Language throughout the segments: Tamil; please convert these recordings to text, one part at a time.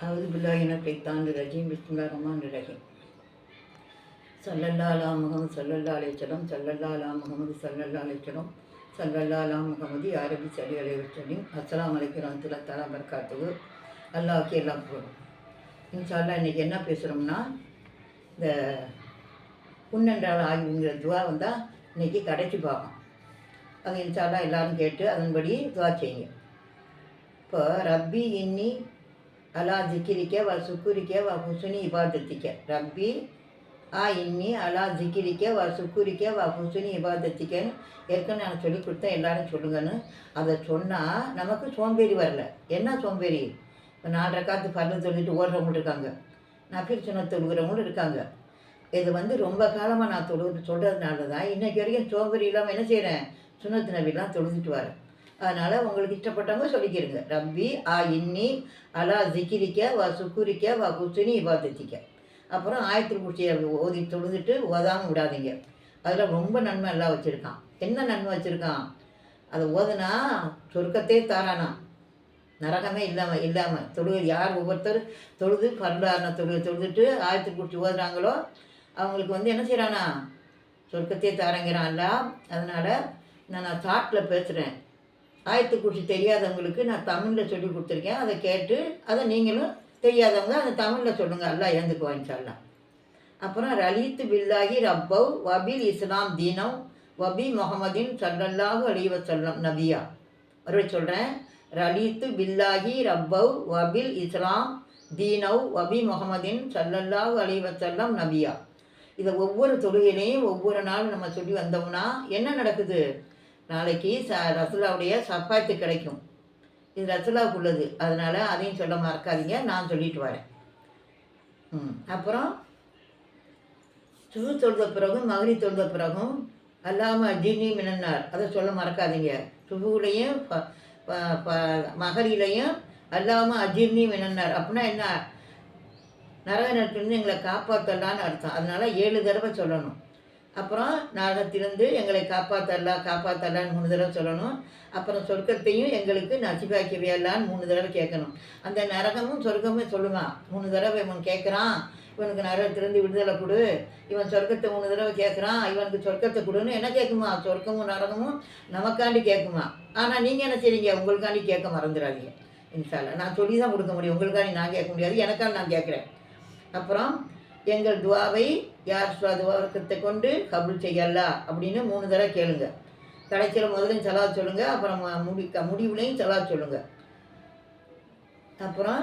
அவது பில்லாஹின கைத்தான் ரஹீம் பிஸ்மில்லா ரஹ்மான் ரஹீம் சல்லல்லா முகமது சல்லல்லா அலைச்சலம் சல்லல்லா முகமது சல்லல்லா அலைச்சலம் சல்லல்லா முகமது அரபி சலி அலைவச்சலையும் அஸ்லாம் அலைக்கிறோம் தில தலா பர்காத்துக்கு அல்லாவுக்கு எல்லாம் போடும் இன்ஷால்லா இன்றைக்கி என்ன பேசுகிறோம்னா இந்த புன்னென்றால் ஆய்வுங்கிற துவா வந்தால் இன்றைக்கி கடைச்சி பார்க்கும் அது இன்ஷால்லா எல்லோரும் கேட்டு அதன்படி துவா செய்யுங்க. இப்போ ரப்பி இன்னி அலா ஜிக்கிரிக்க வ சுக்குரிக்க வ ஹுசுனி இபாதத்திக்க ரப்பி ஆ இன்னி அலா ஜிக்கிரிக்க வ சுக்குரிக்க வ ஹுசுனி இபாதத்திக்கன்னு ஏற்கனவே நான் சொல்லி கொடுத்தேன் எல்லாரும் சொல்லுங்கன்னு அதை சொன்னால் நமக்கு சோம்பேறி வரல என்ன சோம்பேறி இப்போ நாலரை காத்து பரந்து சொல்லிட்டு ஓடுறவங்களும் இருக்காங்க நபீர் சொன்ன தொழுகிறவங்களும் இருக்காங்க இது வந்து ரொம்ப காலமாக நான் தொழு சொல்கிறதுனால தான் இன்றைக்கி வரைக்கும் சோம்பேறி இல்லாமல் என்ன செய்கிறேன் சுனத்து நபிலாம் தொழுதுட்டு வரேன் அதனால் உங்களுக்கு இஷ்டப்பட்டவங்க சொல்லிக்கிறங்க ரப்பி ஆ இன்னி அலா ஜிக்கிரிக்க வா சுக்குரிக்க வா குசுனி இபாதத்திக்க அப்புறம் ஆயத்தில் குச்சியை ஓதி தொழுதுட்டு ஓதாமல் விடாதீங்க. அதில் ரொம்ப நன்மை எல்லாம் வச்சுருக்கான். என்ன நன்மை வச்சுருக்கான்? அதை ஓதுனா சொர்க்கத்தே தாரானா? நரகமே இல்லாமல் இல்லாமல் தொழு யார் ஒவ்வொருத்தர் தொழுது பரலான தொழுகை தொழுதுட்டு ஆயத்தில் குச்சி ஓதுறாங்களோ அவங்களுக்கு வந்து என்ன செய்கிறானா சொர்க்கத்தே தாரங்கிறான்ல. அதனால் நான் நான் தாட்டில் பேசுகிறேன் ஆயத்து குறிச்சி தெரியாதவங்களுக்கு நான் தமிழில் சொல்லி கொடுத்துருக்கேன். அதை கேட்டு அதை நீங்களும் தெரியாதவங்க அதை தமிழில் சொல்லுங்கள் எல்லாம் இறந்துக்கு வாங்கிச்சாலாம் அப்புறம் ரலித்து பில்லாஹி ரப்பவ் வபில் இஸ்லாம் தீனம் வபி முகமதின் சல்லல்லாஹு அலிவ சொல்லம் நபியா. மறுபடியும் சொல்கிறேன் ரலித்து பில்லாஹி ரப்பவ் வபில் இஸ்லாம் தீனவ் வபி முகமதின் சல்லல்லாஹு அலிவ சொல்லம் நபியா. இதை ஒவ்வொரு தொழுகையிலையும் ஒவ்வொரு நாளும் நம்ம சொல்லி வந்தோம்னா என்ன நடக்குது? நாளைக்கு ச ரசுலாவுடைய சப்பாத்து கிடைக்கும். இது ரசுலாவுக்கு உள்ளது அதனால் அதையும் சொல்ல மறக்காதீங்க. நான் சொல்லிட்டு வரேன். ம் அப்புறம் சுகு தொழுத பிறகும் மகரி தொழுத பிறகும் அல்லாம ஜினி மினன்னார். அதை சொல்ல மறக்காதீங்க. சுகுலையும் ப ப- ப- மகரிலையும் அல்லாம அஜீர்ணி மினன்னார். அப்படின்னா என்ன? நரக நட்டிலிருந்து எங்களை காப்பாற்றலான்னு அர்த்தம். அதனால் ஏழு தடவை சொல்லணும். அப்புறம் நரகத்திலிருந்து எங்களை காப்பாற்றலாம் காப்பாற்றலான்னு மூணு தடவை சொல்லணும். அப்புறம் சொர்க்கத்தையும் எங்களுக்கு நசிபாக்கிவியலான்னு மூணு தடவை கேட்கணும். அந்த நரகமும் சொர்க்கமும் சொல்லுவான் மூணு தடவை இவன் கேட்குறான் இவனுக்கு நரகத்திலிருந்து விடுதலை கொடு. இவன் சொர்க்கத்தை மூணு தடவை கேட்குறான் இவனுக்கு சொர்க்கத்தை கொடுன்னு என்ன கேட்குமா? சொர்க்கமும் நரகமும் நமக்காண்டி கேட்குமா? ஆனால் நீங்கள் என்ன செய்றீங்க? உங்களுக்காண்டி கேட்க மறந்துடாதீங்க இன்ஷால்லா நான் சொல்லி தான் கொடுக்க முடியும். உங்களுக்காண்டி நான் கேட்க முடியாது. எனக்காண்டி நான் கேட்குறேன். அப்புறம் எங்கள் துவாவை யார் துவாக்கத்தை கொண்டு கபுல் செய்யலா அப்படின்னு மூணு தடவை கேளுங்க. கடைசியில் முதலையும் சலா சொல்லுங்க அப்புறம் முடி முடிவுலையும் சலா சொல்லுங்க. அப்புறம்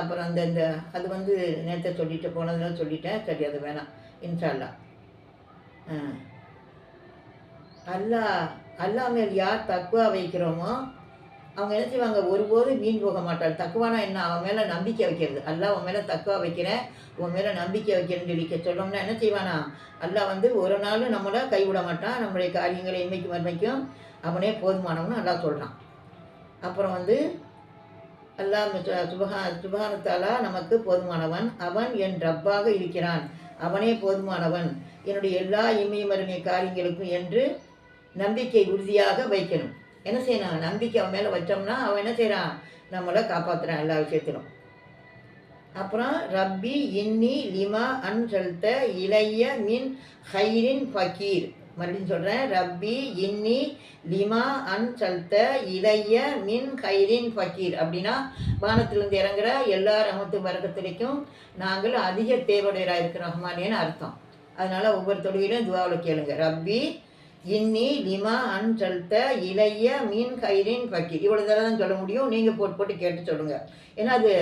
அப்புறம் அந்த இந்த அது வந்து நேற்று சொல்லிட்டு போனதுனால சொல்லிட்டேன். சரி அது வேணாம். இன்ஷால்லா ஆ. அல்லா மேல் யார் தக்குவா வைக்கிறோமோ அவங்க என்ன செய்வாங்க ஒருபோதும் வீண் போக மாட்டாள். தக்குவானா என்ன? அவன் மேலே நம்பிக்கை வைக்கிறது. அல்லாஹ் அவன் மேலே தக்குவா வைக்கிறேன். உன் மேலே நம்பிக்கை வைக்கிறேன்னு சொல்லி சொல்லணும்னா என்ன செய்வானா? அல்லாஹ் வந்து ஒரு நாளும் நம்மளை கைவிட மாட்டான். நம்மளுடைய காரியங்களை இன்மைக்கு மறுமைக்கும் அவனே போதுமானவனு அல்லா சொல்கிறான் அப்புறம் வந்து அல்லா சுபகா சுபகானத்தாலா நமக்கு போதுமானவன். அவன் என் ரப்பாக இருக்கிறான். அவனே போதுமானவன். என்னுடைய எல்லா இம்மை மருமை காரியங்களுக்கும் என்று நம்பிக்கை உறுதியாக வைக்கணும். என்ன செய்யணும் நம்பிக்கை அவன் மேலே வச்சோம்னா அவன் என்ன செய்கிறான் நம்மளை காப்பாற்றுறான் எல்லா விஷயத்திலும். அப்புறம் ரப்பி இன்னி லிமா அன் செலுத்த இளைய மின் ஹைரின் ஃபக்கீர் மறுபடியும் சொல்கிறேன் ரப்பி இன்னி லிமா அன் செலுத்த இளைய மின் ஹைரின் ஃபக்கீர் அப்படின்னா வானத்திலிருந்து இறங்குற எல்லா ரமத்து வரகத்திலைக்கும் நாங்கள் அதிக தேவடையராக இருக்கிற ரஹ்மானேன்னு அர்த்தம். அதனால் ஒவ்வொரு தொழுகையிலும் துவாவில் கேளுங்க ரப்பி இன்னி லிமா அன் செலுத்த இளைய மீன் கயிறின் பக்கீர் இவ்வளோ தடவை தான் சொல்ல முடியும். நீங்கள் போட்டு போட்டு கேட்டு சொல்லுங்கள் ஏன்னா அது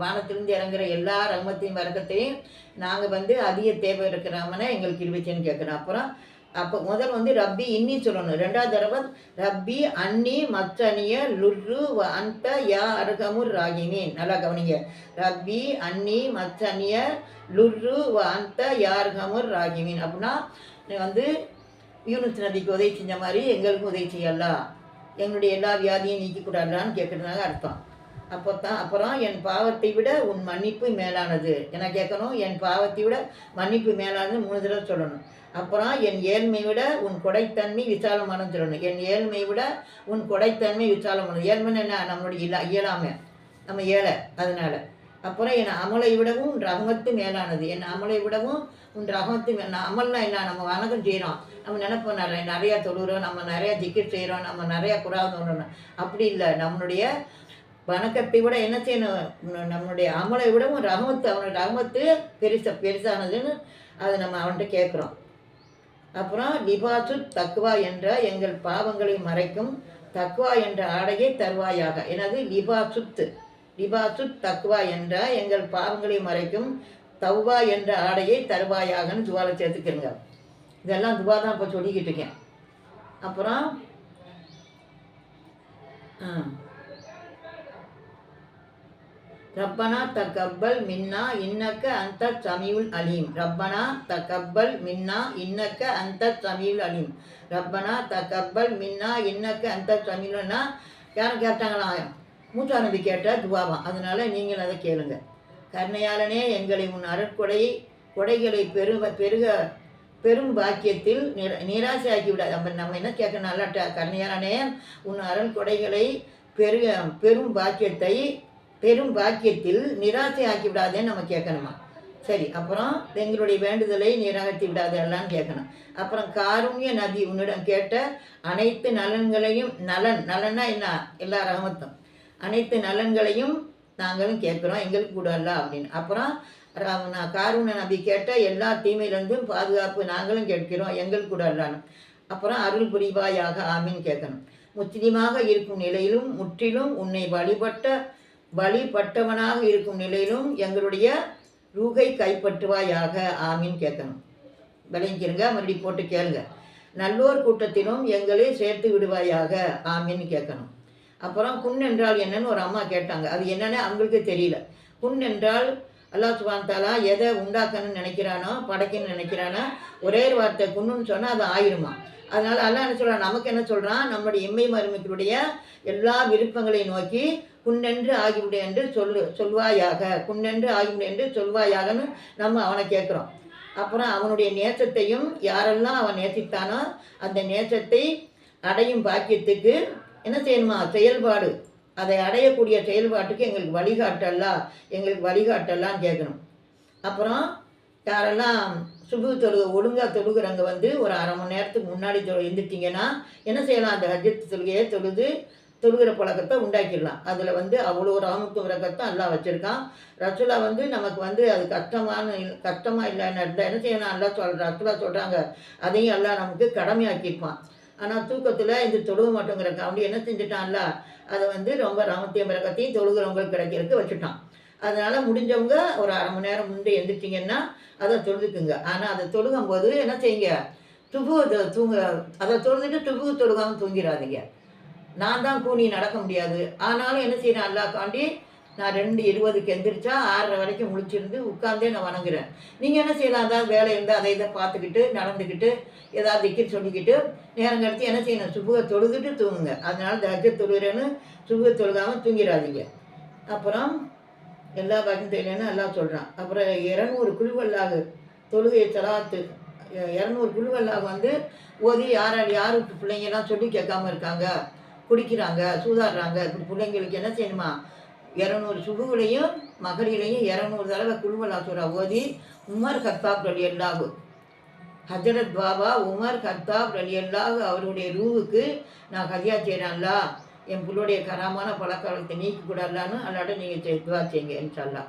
வானத்திலிருந்து இறங்குற எல்லா ரகமத்தையும் வரக்கத்தையும் நாங்கள் வந்து அதிக தேவை இருக்கிறாமனே எங்களுக்கு இருபத்தின்னு கேட்குறோம் அப்புறம் அப்போ முதல் வந்து ரப்பி இன்னி சொல்லணும். ரெண்டாவது தடவை ரப்பி அன்னி மத்தனிய லுர்ரு அந்த யா அருகமுர் ராகிமீன் நல்லா கவனிங்க. ரப்பி அன்னி மத்தனிய லுர்ரு வ அந்த யா அருகமுர் ராகிமீன் அப்படின்னா வந்து யூனுஸ் நபிக்கு உதவி செஞ்ச மாதிரி எங்களுக்கும் உதவி செய்யலாம் எங்களுடைய எல்லா வியாதியும் நீக்கிக்கூடாதான்னு கேட்குறதுனால அர்த்தம். அப்போ தான் அப்புறம் என் பாவத்தை விட உன் மன்னிப்பு மேலானது. என கேட்கணும்? என் பாவத்தை விட மன்னிப்பு மேலானது மூணு தடவை சொல்லணும். அப்புறம் என் ஏழ்மை விட உன் கொடைத்தன்மை விசாலமானு சொல்லணும். என் ஏழ்மை விட உன் கொடைத்தன்மை விசாலமானது. ஏழ்மைன்னு என்ன? நம்மளுடைய இல்ல இயலாமை. நம்ம ஏழை அதனால. அப்புறம் என் அமலை விடவும் உன் ரகமத்து மேலானது. என் அமலை விடவும் உன் ரகமத்து மே நான் அமல்னா என்ன? நம்ம வணக்கம் செய்கிறோம் நம்ம நினைப்போம் நிறைய நிறையா தொழுகிறோம் நம்ம நிறையா ஜிக்கெட் செய்கிறோம் நம்ம நிறையா குரான் தோன்றோம் அப்படி இல்லை. நம்மளுடைய வணக்கத்தை விட என்ன செய்யணும்? நம்மளுடைய அமலை விடவும் ரகமத்து அவனோட ரகமத்து பெருச பெருசானதுன்னு அதை நம்ம அவன்கிட்ட கேட்குறோம். அப்புறம் லிபாசு தக்குவா என்ற எங்கள் பாவங்களை மறைக்கும் தக்குவா என்ற ஆடையை தருவாயாக. எனது லிபாசுத்து. லிபாசு தக்வா என்ற எங்கள் பாவங்களை மறைக்கும் தவ்வா என்ற ஆடையை தருவாயாகன்னு துவாவில் சேர்த்துக்கிறங்க. இதெல்லாம் துவா தான் இப்போ சொல்லிக்கிட்டு இருக்கேன். அப்புறம் ரப்பனா தகப்பல் மின்னா இன்னக்க அந்த சமீவுல் அலீம். ரப்பனா தகப்பல் மின்னா இன்னக்க அந்த சமீவுல் அலீம். ரப்பனா தகப்பல் மின்னா இன்னக்க அந்த சமீவுல்னா யாரும் கேட்டாங்களா? மூச்சா நபி கேட்ட அதனால் நீங்கள் அதை கேளுங்க. கர்ணையாளனே எங்களை உன் அருட்கொடை கொடைகளை பெருக பெருக பெரும் பாக்கியத்தில் நிராசை நிராசையாக்கி விடாது. நம்ம நம்ம என்ன கேட்கணும்? நல்லாட்ட கர்ணையாளனே உன் அருள் கொடைகளை பெருக பெரும் பாக்கியத்தை பெரும் பாக்கியத்தில் நிராசை ஆக்கி விடாதேன்னு நம்ம கேட்கணுமா? சரி அப்புறம் எங்களுடைய வேண்டுதலை நிராகரித்து விடாதெல்லாம் கேட்கணும். அப்புறம் காருண்ய நதி உன்னிடம் கேட்ட அனைத்து நலன்களையும் நலன் நலன்னா என்ன? எல்லா ரகமத்தும். அனைத்து நலன்களையும் நாங்களும் கேட்குறோம். எங்களுக்கு கூட அல்ல அப்படின்னு. அப்புறம் நான் காரூண நபி கேட்ட எல்லா தீமையிலேருந்தும் பாதுகாப்பு நாங்களும் கேட்கிறோம். எங்களுக்கு கூட அப்புறம் அருள் புரிவாயாக ஆமீன் கேட்கணும். முஸ்லிமாக இருக்கும் நிலையிலும் முற்றிலும் உன்னை வழிபட்ட வழிபட்டவனாக இருக்கும் நிலையிலும் எங்களுடைய ரூகை கைப்பற்றுவாயாக ஆமீன் கேட்கணும். விளங்கிக்கிறங்க மறுபடியும் போட்டு கேளுங்க. நல்லோர் கூட்டத்திலும் எங்களை சேர்த்து விடுவாயாக ஆமின்னு கேட்கணும். அப்புறம் குன் என்றால் என்னன்னு ஒரு அம்மா கேட்டாங்க. அது என்னன்னு அவங்களுக்கு தெரியல. குன் என்றால் அல்லா சுபாந்தாலா எதை உண்டாக்கணும்னு நினைக்கிறானோ படைக்கணும்னு நினைக்கிறானோ ஒரே ஒரு வார்த்தை குன்னுன்னு சொன்னால் அது ஆயிருமா? அதனால் அல்லா என்ன சொல்கிறான் நமக்கு என்ன சொல்கிறான் நம்முடைய இம்மை மருமக்களுடைய எல்லா விருப்பங்களை நோக்கி குன்னென்று ஆகிவிடு என்று சொல்லு சொல்வாயாக. குன்னென்று ஆகிவிடு என்று சொல்வாயாகன்னு நம்ம அவனை கேட்குறோம் அப்புறம் அவனுடைய நேசத்தையும் யாரெல்லாம் அவன் நேசித்தானோ அந்த நேசத்தை அடையும் பாக்கியத்துக்கு என்ன செய்யணுமா செயல்பாடு. அதை அடையக்கூடிய செயல்பாட்டுக்கு எங்களுக்கு வழிகாட்டல்லா எங்களுக்கு வழிகாட்டல்லான்னு கேட்கணும். அப்புறம் யாரெல்லாம் சுபு தொழுக ஒழுங்காக தொழுகிறவங்க வந்து ஒரு அரை மணி நேரத்துக்கு முன்னாடி தொழு எழுந்துட்டிங்கன்னா என்ன செய்யலாம்? அந்த ஹஜ்ஜத் தொழுகையை தொழுது தொழுகிற பழக்கத்தை உண்டாக்கிடலாம். அதில் வந்து அவ்வளோ ராமுக்கு விரக்கத்தை எல்லாம் வச்சுருக்கான். ரசுலா வந்து நமக்கு வந்து அது கஷ்டமான கஷ்டமாக இல்லைன்னு இருந்தால் என்ன செய்யணும்? எல்லாம் சொல் ரசுலா சொல்கிறாங்க அதையும் எல்லாம் நமக்கு கடமையாக்கியிருப்பான் ஆனால் தூக்கத்தில் இது தொழுக மாட்டோங்கிறக்க. அப்படி என்ன செஞ்சுட்டான்ல? அதை வந்து ரொம்ப ராமத்தியம் பிறக்கத்தையும் தொழுகிறவங்களுக்கு கிடைக்கிறதுக்கு வச்சுட்டான். அதனால் முடிஞ்சவங்க ஒரு அரை மணி நேரம் முன்னே எழுந்திரிச்சிங்கன்னா அதை தொழுதுக்குங்க. ஆனால் அதை தொழுகும் போது என்ன செய்யுங்க? துபு தூங்க அதை தொழுதுட்டு துபு தொழுகாமல் தூங்கிடாதீங்க. நான் தான் கூனி நடக்க முடியாது. ஆனாலும் என்ன செய்யறேன்? அல்லாக்காண்டி நான் ரெண்டு இருபதுக்கு எந்திரிச்சா ஆறரை வரைக்கும் முழிச்சிருந்து உட்காந்தே நான் வணங்குறேன். நீங்கள் என்ன செய்யலாம்? அதாவது வேலை இருந்தால் அதை இதை பார்த்துக்கிட்டு நடந்துக்கிட்டு ஏதாவது திக்கிட்டு சொல்லிக்கிட்டு நேரம் கடத்தி என்ன செய்யணும்? சுபுக தொழுதுட்டு தூங்குங்க. அதனால தஜ தொழுகிறேன்னு சுபுக தொழுகாமல் தூங்கிடாதீங்க. அப்புறம் எல்லா பாக்கியம் தெரியலன்னு எல்லாம் சொல்கிறான் அப்புறம் இரநூறு குழுவல்லாகு தொழுகை சலாத்து இரநூறு குழுவல்லாக வந்து ஓதி யார் யாருக்கு பிள்ளைங்கெல்லாம் சொல்லி கேட்காம இருக்காங்க குடிக்கிறாங்க சூதாடுறாங்க. இப்படி பிள்ளைங்களுக்கு என்ன செய்யணுமா? இரநூறு சுகுகளையும் மகளிரையும் இரநூறு தடவை குழுவலாசுரா ஓதி உமர் கத்தாப் ரலி அல்லாஹு. ஹஜரத் பாபா உமர் கத்தாப் ரலி அல்லாஹு அவருடைய ரூவுக்கு நான் ஹதியா செய்கிறேன்லா என் புள்ளுடைய கராமான பழக்கவழக்கத்தை நீக்கி கூடாதுலான்னு அல்லாட்ட நீங்கள் துவா செய்யுங்க இன்ஷால்லா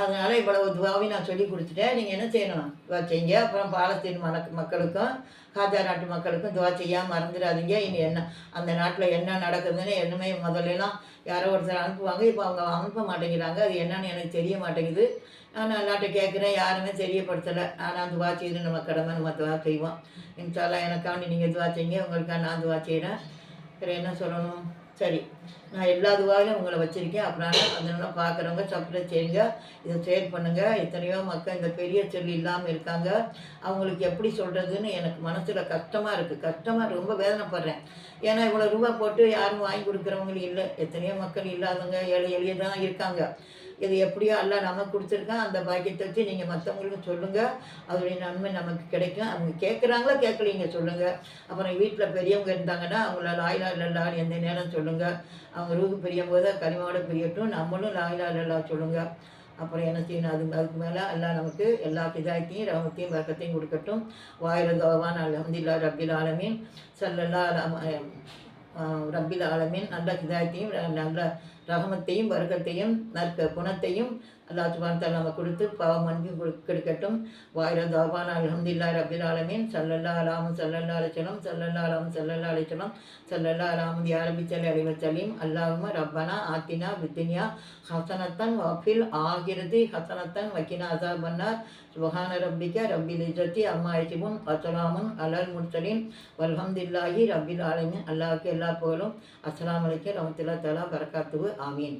அதனால் இவ்வளவு துவாவையும் நான் சொல்லி கொடுத்துட்டேன். நீங்கள் என்ன செய்யணும்? துவா செய்யுங்க. அப்புறம் பாலஸ்தீன் மனக்கு மக்களுக்கும் காஜா நாட்டு மக்களுக்கும் துவா செய்யாமல் மறந்துடாதீங்க. இனி என்ன அந்த நாட்டில் என்ன நடக்குதுன்னு என்னமே முதல்லலாம் யாரோ ஒருத்தர் அனுப்புவாங்க. இப்போ அவங்க அனுப்ப மாட்டேங்கிறாங்க. அது என்னன்னு எனக்கு தெரிய மாட்டேங்குது. நான் எல்லாட்ட கேட்குறேன் யாருமே தெரியப்படுத்தலை. ஆனால் துவா செய்து நம்ம கடமை நம்ம துவா செய்வோம். இன்ஷால்லா எனக்காண்டி நீங்கள் துவா செய்யுங்க. உங்களுக்காக நான் துவா செய்கிறேன் வேறு என்ன சொல்லணும்? சரி நான் எல்லா துவாவிலும் உங்களை வச்சுருக்கேன். அப்புறம் அதனால பார்க்குறவங்க சப்ஸ்கிரைப் செய்யுங்க. இதை ஷேர் பண்ணுங்கள் எத்தனையோ மக்கள் இந்த பெரிய செல் இல்லாமல் இருக்காங்க. அவங்களுக்கு எப்படி சொல்கிறதுன்னு எனக்கு மனசில் கஷ்டமாக இருக்குது கஷ்டமாக ரொம்ப வேதனைப்படுறேன். ஏன்னா இவ்வளோ ரூபா போட்டு யாரும் வாங்கி கொடுக்குறவங்களும் இல்லை. எத்தனையோ மக்கள் இல்லாதவங்க ஏழை எளிய தான் இருக்காங்க. இது எப்படியோ எல்லாம் நமக்கு கொடுத்துருக்கான். அந்த பாக்கியத்தை வச்சு நீங்கள் மற்றவங்களுக்கு சொல்லுங்கள் அதோடைய நன்மை நமக்கு கிடைக்கும். அவங்க கேட்குறாங்களோ கேட்கலீங்க சொல்லுங்கள் அப்புறம் வீட்டில் பெரியவங்க இருந்தாங்கன்னா அவங்கள லாயிலா இல்லல்லா எந்த நேரம் சொல்லுங்கள் அவங்க ரூபு பிரியும் போது கனிமாவோட பிரியட்டும். நம்மளும் லாயிலா இல்லல்லா சொல்லுங்கள் அப்புறம் என்ன செய்யணும்? அது அதுக்கு மேலே எல்லாம் நமக்கு எல்லா பிதாயத்தையும் ரவத்தையும் வர்க்கத்தையும் கொடுக்கட்டும். வாயில தோவான் அலமதுல்லா ரபில் ஆலமீன். சல்லல்லா ரப்பில் ஆலமின் நல்ல ஹிதாயத்தையும் நல்ல ரகமத்தையும் வர்க்கத்தையும் நற்க குணத்தையும் அல்லா சுபான் தாலா நம்ம கொடுத்து பாவம் மன்பியும் கொடு கிடைக்கட்டும். வாயிர தாபான் அலமதுல்லா ரபில் ஆலமீன். சல்லல்லா அலாமும் சல்லல்லா அலிச்சலம் சல்லல்லா அலாம் சல்லல்லா அலிச்சலம் சல்லல்லா அலாமுதி அரபி சலி சலீம் அல்லாஹும ரப்பனா ஆத்தினா வித்தினியா ஹசனத்தன் வஃபில் ஆகிரதி ஹசனத்தன் வக்கினா அசாபன்னார் சுபஹான ரப்பிக்க ரப்பில் இஜத்தி அம்மா யசிபுன் வசலாமுன் அலல் முர்சலீம் வல்ஹம்துல்லாஹி ரபில் ஆலமின். அல்லாஹுக்கு எல்லா புகழும். அஸ்லாம் அலைக்கு ரமத்துல்லா தலா பரக்காத்துவு ஆமீன்.